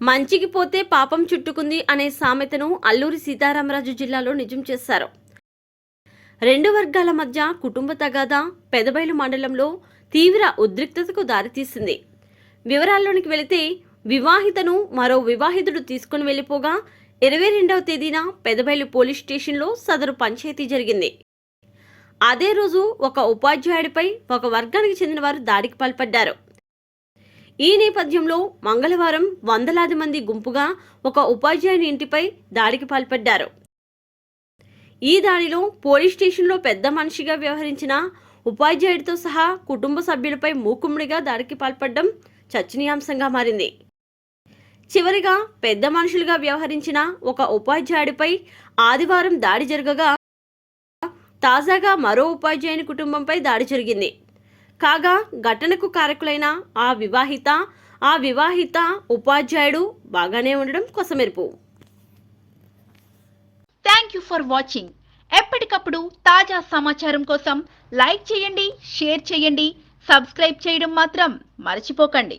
మంచికి పోతే పాపం చుట్టుకుంది అనే సామెతను అల్లూరి సీతారామరాజు జిల్లాలో నిజం చేశారు. రెండు వర్గాల మధ్య కుటుంబ తగాదా పెదబైలు మండలంలో తీవ్ర ఉద్రిక్తతకు దారితీసింది. వివరాల్లోనికి వెళితే వివాహితను మరో వివాహితుడు తీసుకుని వెళ్ళిపోగా ఇరవై రెండవ తేదీన పెదబైలు పోలీస్ స్టేషన్లో సదరు పంచాయతీ జరిగింది. అదే రోజు ఒక ఉపాధ్యాయుడిపై ఒక వర్గానికి చెందిన వారు దాడికి పాల్పడ్డారు. ఈ నేపథ్యంలో మంగళవారం వందలాది మంది గుంపుగా ఒక ఉపాధ్యాయుని ఇంటిపై దాడికి పాల్పడ్డారు. ఈ దాడిలో పోలీస్ స్టేషన్లో పెద్ద మనిషిగా వ్యవహరించిన ఉపాధ్యాయుడితో సహా కుటుంబ సభ్యులపై మూకుమ్మడిగా దాడికి పాల్పడడం చర్చనీయాంశంగా మారింది. చివరిగా పెద్ద మనుషులుగా వ్యవహరించిన ఒక ఉపాధ్యాయుడిపై ఆదివారం దాడి జరగగా తాజాగా మరో ఉపాధ్యాయుని కుటుంబంపై దాడి జరిగింది. కాగా ఘటనకు కారకులైన ఆ వివాహిత ఆ వివాహిత ఉపాధ్యాయుడు బాగానే ఉండడం కొసమెరుపు. థ్యాంక్ యూ ఫర్ వాచింగ్ ఎప్పటికప్పుడు తాజా సమాచారం కోసం లైక్ చేయండి షేర్ చేయండి సబ్స్క్రైబ్ చేయడం మాత్రం మర్చిపోకండి.